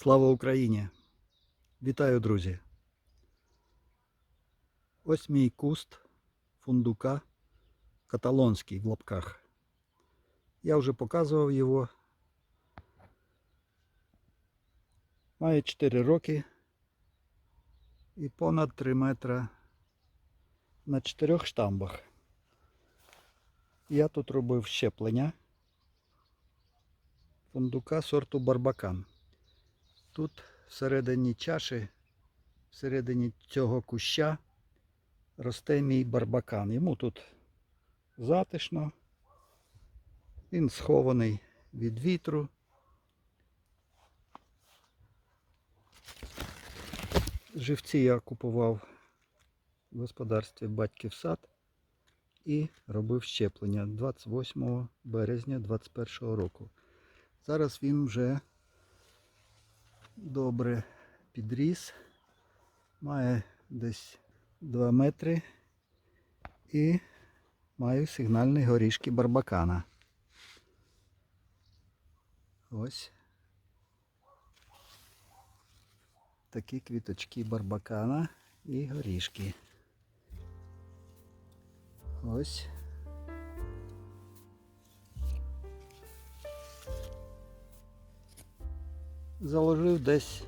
Слава Україні! Вітаю, друзі! Ось мій куст фундука каталонський в лапках. Я вже показував його. Має 4 роки і понад 3 метра на 4 штамбах. Я тут робив щеплення фундука сорту Барбакан. Тут всередині чаші, всередині цього куща росте мій барбакан. Йому тут затишно. Він схований від вітру. Живці я купував в господарстві батьків сад і робив щеплення 28 березня 2021 року. Зараз він вже добре підріс, має десь 2 метри і маю сигнальні горішки барбакана. Ось такі квіточки барбакана і горішки. Ось. Заложив десь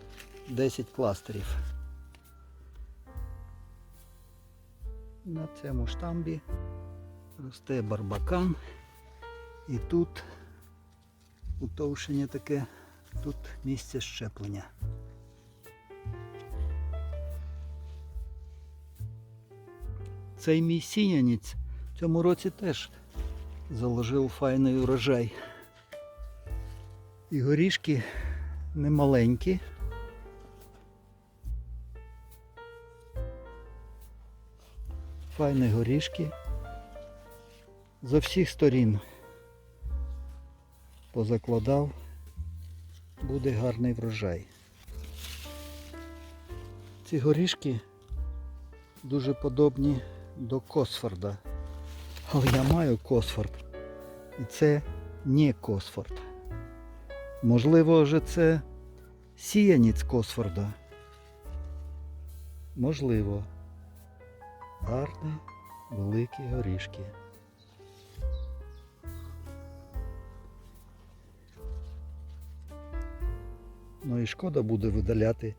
10 кластерів. На цьому штамбі росте барбакан. І тут утовшення таке, тут місце щеплення. Цей мій сінянець в цьому році теж заложив файний урожай. І горішки немаленькі. Файні горішки. З всіх сторін позакладав, буде гарний врожай. Ці горішки дуже подобні до Косфорда. Але я маю Косфорд. І це не Косфорд. Можливо, вже це сіянець Косфорда. Можливо. Гарні великі горішки. Ну і шкода буде видаляти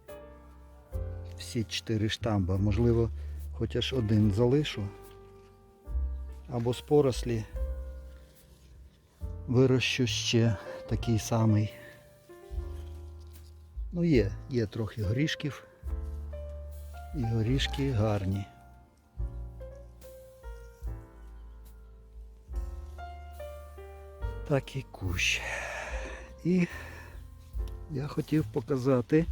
всі чотири штамба. Можливо, хоч аж один залишу. Або з порослі вирощу ще такий самий. Ну є, є трохи горішків. І горішки гарні. Так і кущ. І я хотів показати,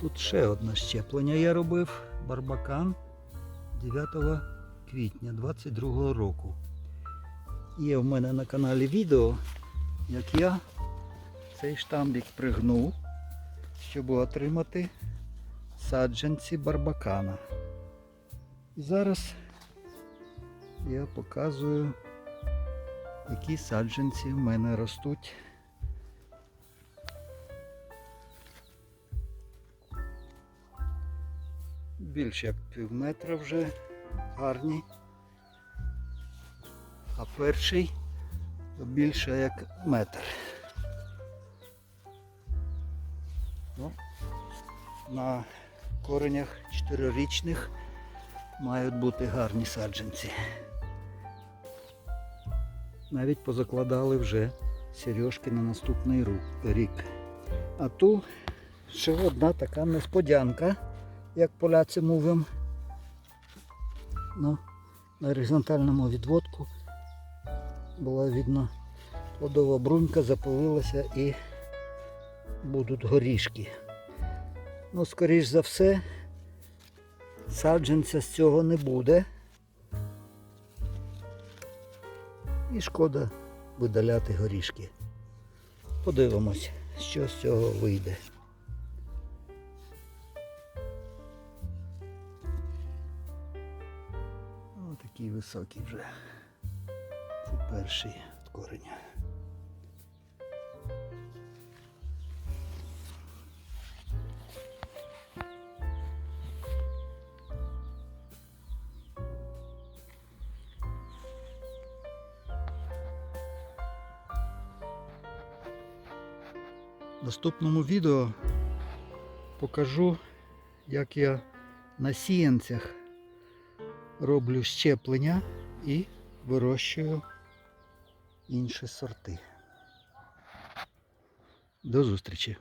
тут ще одне щеплення я робив, барбакан 9 квітня 22 року. Є в мене на каналі відео, як я цей штамбік пригнув, щоб отримати саджанці барбакана. І зараз я показую, які саджанці в мене ростуть. Більше як пів метра вже гарні. А перший більше як метр. Ну, на коренях чотирирічних мають бути гарні саджанці. Навіть позакладали вже сережки на наступний рік. А ту ще одна така несподянка, як поляці мовимо. Ну, на горизонтальному відводку була видно плодова брунька, запалилася і будуть горішки. Ну, скоріш за все, саджанця з цього не буде. І шкода видаляти горішки. Подивимось, що з цього вийде. Ось такий високий вже. Це перший від кореня. В наступному відео покажу, як я на сіянцях роблю щеплення і вирощую інші сорти. До зустрічі!